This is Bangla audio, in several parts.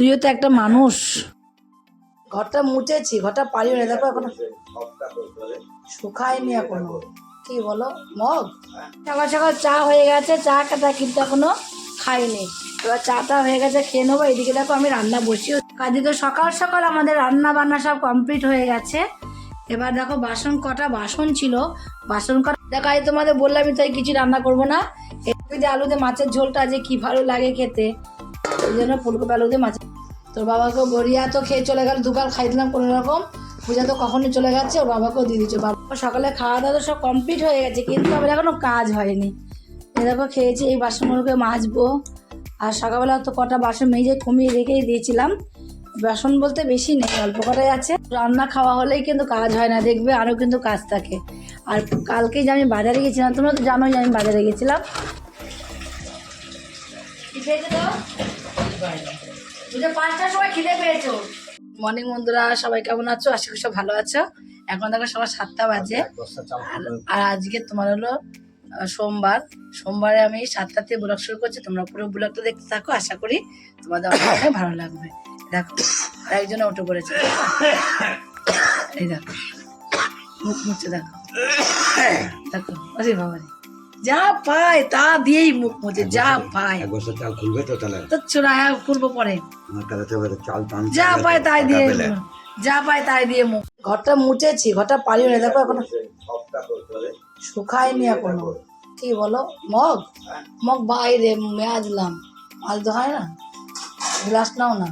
তুইও তো একটা মানুষ। ঘরটা মুছেছি, ঘরটা পারিও না দেখো এখন শুকায়নি এখনও। কি বলো? মগ? সকাল সকাল চা হয়ে গেছে, চা কাটা কিন্তু এখনও খাইনি। এবার চাটা হয়ে গেছে, খেয়ে নেব। এদিকে দেখো আমি রান্না বসিও। কাজে তো সকাল সকাল আমাদের রান্না বান্না সব কমপ্লিট হয়ে গেছে। এবার দেখো বাসন, কটা বাসন ছিল। বাসন কটা দেখো, আজ তোমাদের বললাম তাই কিছু রান্না করব না। এই আলুতে মাছের ঝোলটা যে কি ভালো লাগে খেতে। ওই জন্য ফুলকপি আলুতে মাছ তোর বাবাকে বড়িয়া তো খেয়ে চলে গেল, দুগাল খাই দিলাম কোনো রকম। পূজা তো কখনই চলে গেছে, ওর বাবাকেও দিয়ে দিচ্ছে বাবা সকালে খাওয়া দাওয়া তো সব কমপ্লিট হয়ে গেছে, কিন্তু আমার এখনও কাজ হয়নি। এই দেখো খেয়েছি, এই বাসনগুলোকে মাজবো। আর সকালবেলা তো কটা বাসন মেজে কমিয়ে রেখেই দিয়েছিলাম। বাসন বলতে বেশি নেই, অল্প কটাই আছে। রান্না খাওয়া হলেই কিন্তু কাজ হয় না, দেখবে আরও কিন্তু কাজ থাকে। আর কালকেই যে আমি বাজারে গেছিলাম, তোমরা তো জানোই আমি বাজারে গেছিলাম। পাঁচটার সময় খিদে পেয়েছ? মর্নিং বন্ধুরা সবাই কেমন আছো? আশা করি সব ভালো আছো। এখন দেখো সবার সাতটা বাজে। আর- আর আজকে তোমার হলো সোমবার। সোমবারে আমি সাতটাতে ব্লগ শুরু করছি। তোমরা পুরো ব্লগটা দেখতে থাকো। আশা করি তোমাদের অনেক ভালো লাগবে। দেখো আর একজনে উঠে পড়েছে এই দেখো মুখ মুছে দেখো। দেখো আরে বাবা। যা পায় তা দিয়েই মুখ মুছে যা পায়। চাল খুলবে তো তাহলে? তো চোরা হ্যাঁ করব পরে। তো এবারে চাল টান যা পায় তাই দিয়ে যা পায় তাই দিয়ে মুখ। ঘরটা মুছেছি ঘরটা পারিও না দেখো এখন শুকায়নি এখনও। কি বলো? মগ? মগ বাইরে মাজলাম মাজতে হয় না? গ্লাস নাও না।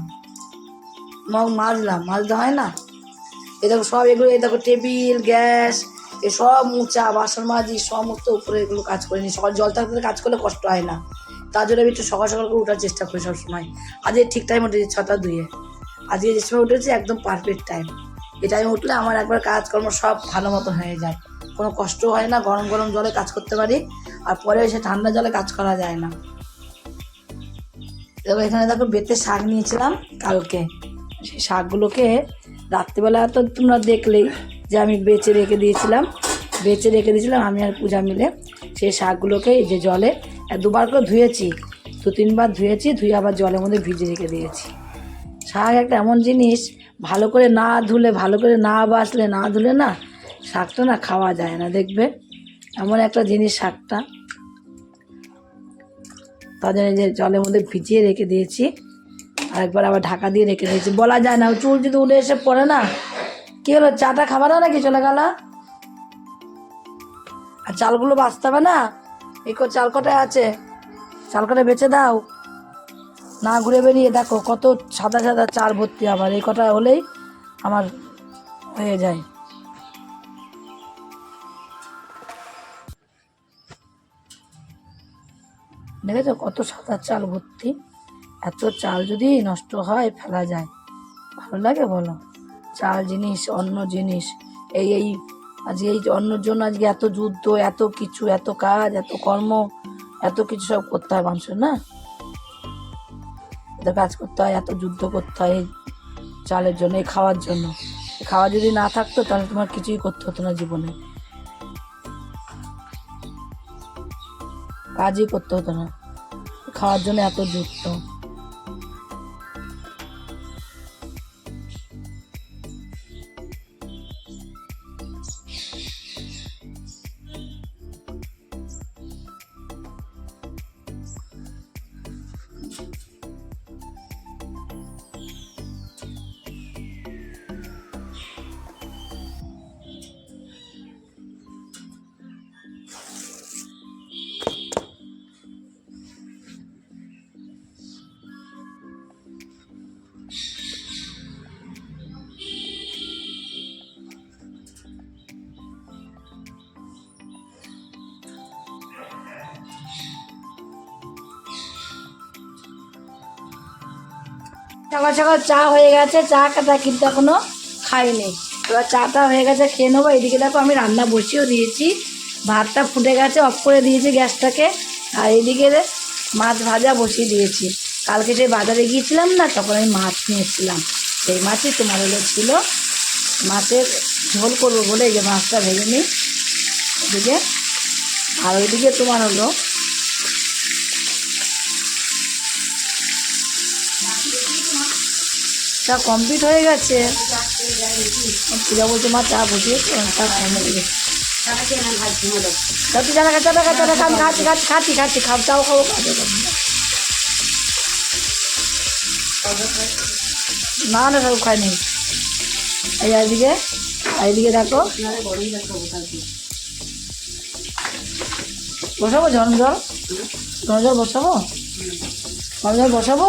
মগ মাজলাম মাজতে হয় না? এই দেখো সব এগুলো এই দেখো টেবিল গ্যাস এ সব মুচা, বাসন মাজি সমস্ত উপরে এগুলো কাজ করে নি সকাল জল থাকতে কাজ করলে কষ্ট হয় না। তার জন্য আমি একটু সকাল সকাল করে উঠার চেষ্টা করি সবসময়। আজকে ঠিক টাইম উঠেছি ছটা দুইয়ে। আজকে যে সময় উঠেছি একদম পারফেক্ট টাইম এই টাইমে উঠলে আমার একবার কাজকর্ম সব ভালো মতো হয়ে যায়। কোনো কষ্ট হয় না, গরম গরম জলে কাজ করতে পারি। আর পরে এসে ঠান্ডা জলে কাজ করা যায় না। এবার এখানে দেখো বেতে শাক নিয়েছিলাম কালকে। সেই শাকগুলোকে রাত্রিবেলা তো তোমরা দেখলেই যে আমি বেচে রেখে দিয়েছিলাম, বেচে রেখে দিয়েছিলাম আমি আর পূজা মিলে। সেই শাকগুলোকে এই যে জলে দুবার করে ধুয়েছি, দু তিনবার ধুয়েছি, ধুয়ে আবার জলের মধ্যে ভিজে রেখে দিয়েছি। শাক একটা এমন জিনিস, ভালো করে না ধুলে, ভালো করে না বাসলে, না ধুলে না শাকটা না খাওয়া যায় না, দেখবে? এমন একটা জিনিস শাকটা। তাদের যে জলের মধ্যে ভিজিয়ে রেখে দিয়েছি। আর একবার আবার ঢাকা দিয়ে রেখে দিয়েছি। বলা যায় না, চুল যদি উঠে এসে পড়ে না কি হলো? চাটা খাবার না নাকি? চলে গেল। আর চালগুলো বাঁচতে হবে না? এই কো চাল কটায় আছে? চাল কটা বেচে দাও। না ঘুরে বেরিয়ে দেখো, কত সাদা সাদা চার ভর্তি আবার। এই কটা হলেই আমার হয়ে যায়। দেখেছ কত সাদা চাল ভর্তি? এত চাল যদি নষ্ট হয়, ফেলা যায়। ভালো লাগে বলো? চাল জিনিস অন্য জিনিস। এই এই, আজকে এই অন্যর জন্য আজকে এত যুদ্ধ, এত কিছু, এত কাজ, এত কর্ম, এত কিছু সব করতে হয় মানুষের, না? এত কাজ করতে হয়, এত যুদ্ধ করতে হয় এই চালের জন্য, এই খাওয়ার জন্য। খাওয়া যদি না থাকতো, তাহলে তোমার কিছুই করতে হতো না জীবনে। কাজই করতে হতো না। খাওয়ার জন্য এত যুদ্ধ। সকাল সকাল চা হয়ে গেছে, চা কাটা কিন্তু এখনও খাইনি। এবার চাটা হয়ে গেছে, খেয়ে নেব। এদিকে দেখো আমি রান্না বসিয়েও দিয়েছি। ভাতটা ফুটে গেছে অফ করে দিয়েছি গ্যাসটাকে। আর এদিকে মাছ ভাজা বসিয়ে দিয়েছি। কালকে যে বাজারে গিয়েছিলাম না, তখন আমি মাছ নিয়েছিলাম সেই মাছই তোমার হলো ছিল। মাছের ঝোল করব বলে এই যে মাছটা ভেজে নিই। এদিকে, আর ওইদিকে তোমার হলো চা কমপ্লিট হয়ে গেছে। পূজা বলছে, মা, চা বসিয়েছো? চা কমপ্লিট সত্যি জানা গেছে চা চা চা আমি খাচ্ছি খাচ্ছি খাচ্ছি খাচ্ছি, খাও, চাও খাব খাব খাব। না না সব খাইনি। এই এইদিকে এইদিকে দেখো। বসাবো ঝরম জল বসাবো? জল বসাবো?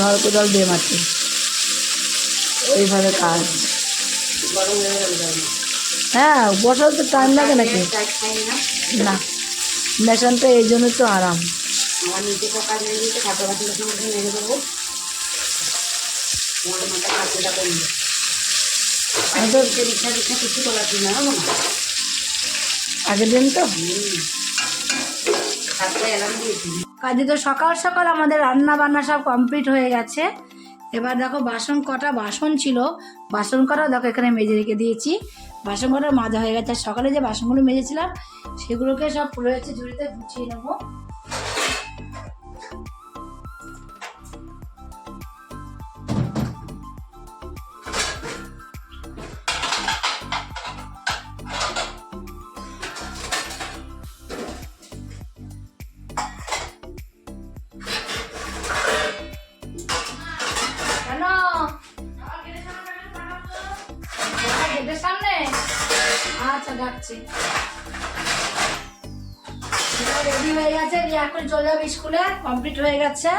জল কোদাল দিয়ে মাটি এইভাবে কাজ। হয়ে, বসার তো টাইম লাগে নাকি? না মেশানটা এই জন্য তো আরাম। না আগের দিন তো? কাজে তো সকাল সকাল আমাদের রান্না বান্না সব কমপ্লিট হয়ে গেছে। এবার দেখো বাসন কটা বাসন ছিল। বাসন কটা দেখো এখানে মেজে রেখে দিয়েছি। বাসন কটা মাজা হয়ে গেছে। সকালে যে বাসনগুলো মেজেছিলাম, সেগুলোকে সব রয়েছে ঝুড়িতে গুছিয়ে নেব। আচ্ছা ডাকছি রেডি হয়ে গেছে? এখন চলে যাবে স্কুলে কমপ্লিট হয়ে গেছে।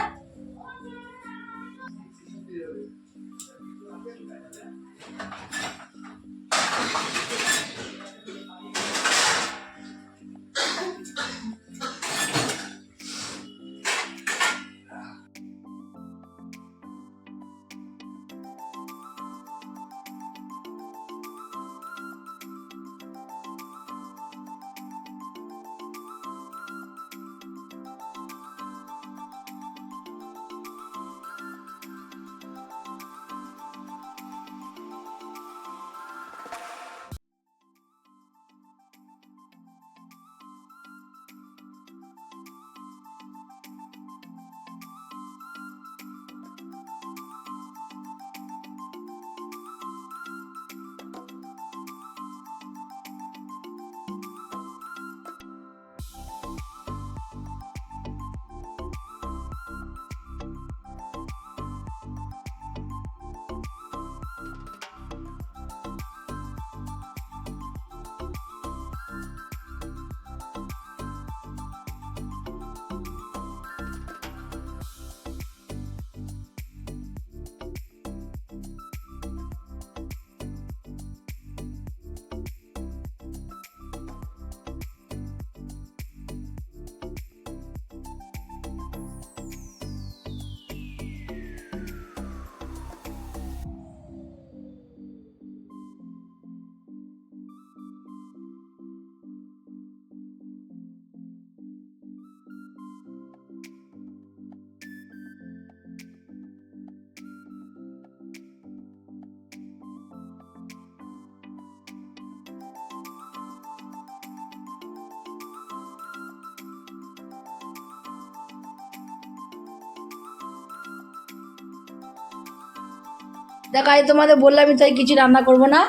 দেখো আজ তোমাদের বললামই তাই কিছু রান্না করব না।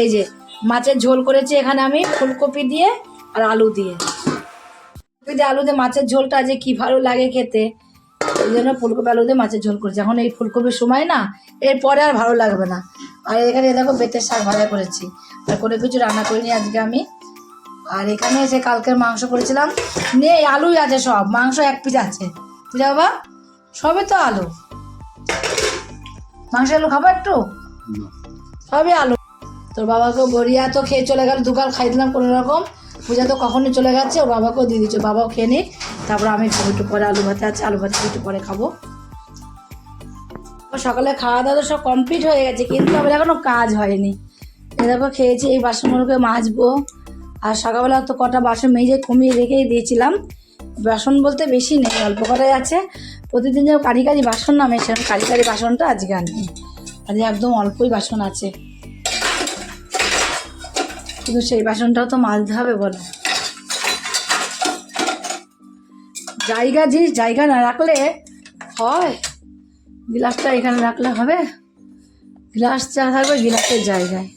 এই যে, মাছের ঝোল করেছি এখানে আমি, ফুলকপি দিয়ে আর আলু দিয়ে। ফুলকপি দিয়ে আলু দিয়ে মাছের ঝোলটা যে কি ভালো লাগে খেতে। এই জন্য ফুলকপি আলু দিয়ে মাছের ঝোল করেছি। এখন এই ফুলকপির সময় না, এরপরে আর ভালো লাগবে না। আর এখানে দেখো, বেতের শাক ভাজা করেছি। আর কোনো কিছু রান্না করিনি আজকে আমি। আর এখানে এসে কালকের মাংস করেছিলাম, নেই, আলুই আছে সব। মাংস এক পিস আছে। বুঝা বাবা? সবই তো আলু। মাংস আলু খাব একটু? সবই আলু। তোর বাবাকে বড়িয়া তো খেয়ে চলে গেল দুকাল খাই দিলাম কোনো রকম। পূজা তো কখনই চলে গেছে ওর বাবাকেও দিয়ে দিচ্ছে বাবাও খেয়ে নিক। তারপর আমি খাব একটু পরে আলু ভাতে আছে আলু ভাতে একটু পরে খাব। সকালে খাওয়া দাওয়া তো সব কমপ্লিট হয়ে গেছে কিন্তু আবার এখনও কাজ হয়নি। এ দেখো খেয়েছি এই বাসনগুলোকে মাজবো। আর সকালবেলা তো কটা বাসন মেজে কমিয়ে রেখেই দিয়েছিলাম। বাসন বলতে বেশি নেই অল্প কটাই আছে। প্রতিদিন যেমন কারি কারি বাসন নামে সেরকম কারি কারি বাসনটা আজকে আর নেই আজকে একদম অল্পই বাসন আছে। কিন্তু সেই বাসনটাও তো মাজতে হবে বলো। জায়গা জিনিস জায়গা না রাখলে হয়। গ্লাসটা এখানে রাখলে হবে। গ্লাস যা থাকবে গ্লাসের জায়গায়।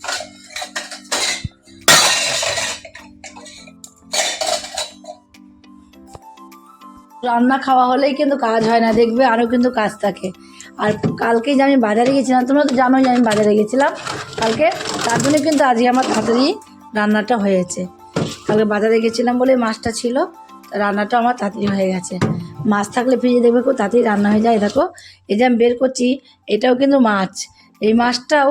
রান্না খাওয়া হলেই কিন্তু কাজ হয় না, দেখবে আরও কিন্তু কাজ থাকে। আর কালকে যে আমি বাজারে গেছিলাম, তোমরা তো জানোই আমি বাজারে গেছিলাম কালকে, তার জন্য কিন্তু আজকে আমার তাড়াতাড়ি রান্নাটা হয়েছে। কালকে বাজারে গেছিলাম বলে মাছটা ছিল রান্নাটা আমার তাড়াতাড়ি হয়ে গেছে। মাছ থাকলে ফ্রিজে দেখবে খুব তাড়াতাড়ি রান্না হয়ে যায়। দেখো, এই যে আমি বের করছি, এটাও কিন্তু মাছ। এই মাছটাও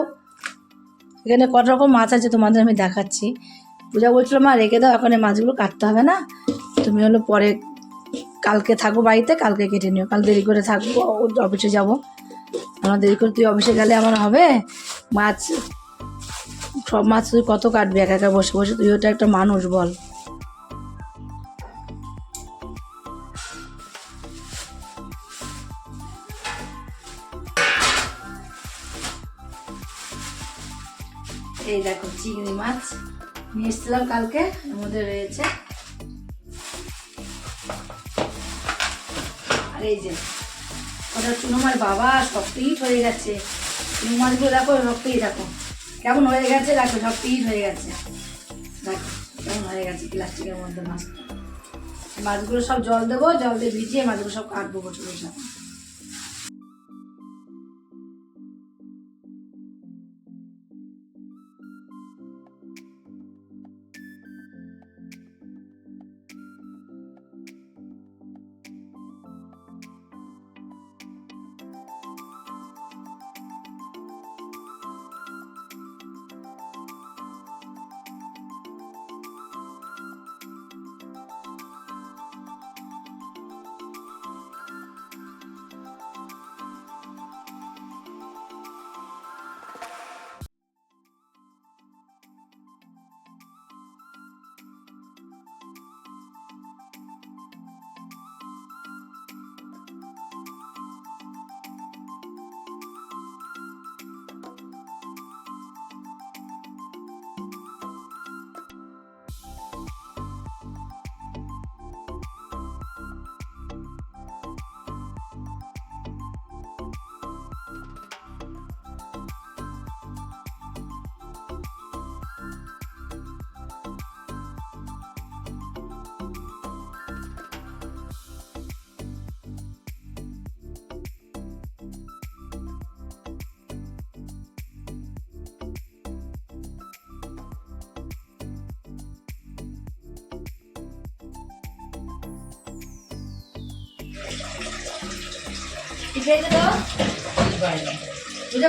এখানে কত রকম মাছ আছে তোমাদের আমি দেখাচ্ছি। পূজা বলছিল, মা, রেখে দাও, এখন এই মাছগুলো কাটতে হবে না। তুমি হলো পরে কালকে থাকব বাড়িতে, কালকে কেটে নিও। কাল দেরি করে থাকব অফিসে যাব। আমার দেরি করে তুই অফিসে গেলে আমার হবে? মাছ, সব মাছ তুই কত কাটবি? একা একা বসে বসে তুই ওটা একটা মানুষ, বল। এই দেখো চিংড়ি মাছ নিয়ে এসেছিলাম কালকে মধ্যে রয়েছে। আর এই যে, ওটা চুনোমার বাবা, সব পিট হয়ে গেছে। চুনো মাছগুলো দেখো, সব পিট দেখো। কেমন হয়ে গেছে? দেখো, সব পিট হয়ে গেছে। দেখো, কেমন হয়ে গেছে প্লাস্টিকের মধ্যে মাছ মাছগুলো সব জল দেবো, জল দিয়ে ভিজিয়ে মাছগুলো সব কাটবো বছর বসে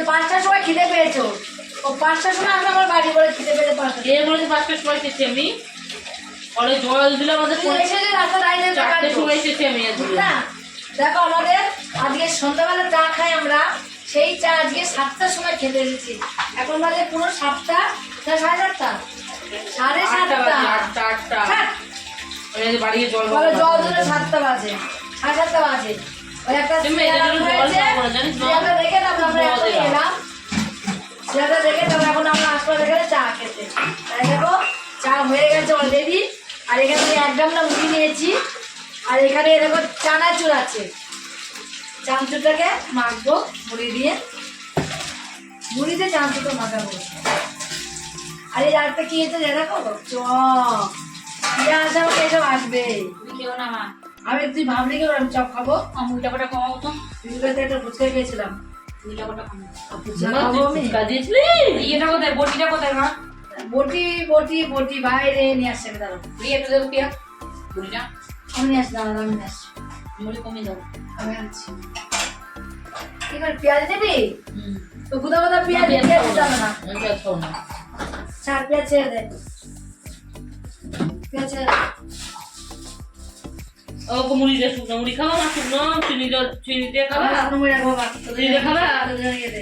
পাঁচটার সময় খিদে পেয়েছ ও। পাঁচটার সময় আমি আমার বাড়ি করে খিদে পেয়েছে পাঁচটা এর মধ্যে পাঁচটার সময় এসেছি আমি? পরে জল দিলে আমাদের সময় এসেছি আমি দেখো আমাদের আজকে সন্ধ্যাবেলা চা খাই আমরা। সেই চা আজকে সাতটার সময় খেতে এসেছি। এখন বাজে পুরো সাতটা না সাড়ে সাতটা? সাড়ে সাতটা। ওই জল ধরে সাতটা বাজে। সাতটা বাজে। ওই একটা দেখে তারপর আমরা এখন এলাম। সিরিয়ালটা দেখে তারপর এখন আমরা আসব এখানে চা খেতে। তাই দেখো চা হয়ে গেছে অলরেডি আর এখানে এক গামলা মুড়ি নিয়েছি। আর এখানে দেখো চানাচুর আছে। চানাচুরটাকে মাখবো মুড়ি দিয়ে। মুড়িতে চানাচুরটা মাখাবো। আর এই রাতটা কি হয়েছে দেখো চ আসে আমাকে এসব আসবে? তুমি খেও না মা। আমি তুই ভাবলি কি করে আমি চপ খাব। আমি টাকাটা কমাও তো। একটা ফুচকা খেয়েছিলাম। টাকাটা আর ফুচকা দিয়েছিলি? ইয়েটা কোথায়? বটিটা কোথায় মা? বটি বটি বটি বাইরে নিয়ে আসছে আমি দাঁড়ো দিয়ে একটু দেবো বটিটা আমি নিয়ে আসছি দাঁড়া আমি নিয়ে আসছি। মুড়ি কমিয়ে দাও। আমি আনছি। এবার পেঁয়াজ দিবি? তো গুদা গুদা পেঁয়াজ পেঁয়াজ না। না। পেঁয়াজ খাও না। চার পেঁয়াজ ছেড়ে দে। পেঁয়াজ ছেড়ে। ও মুড়ি দিয়ে শুকনো মুড়ি খাব না শুকনো চিনি দিয়ে চিনি দিয়ে খাবা আমি শুকনো মুড়ি রাখব বাকি। চিনি দিয়ে খাবা দুজনে খেতে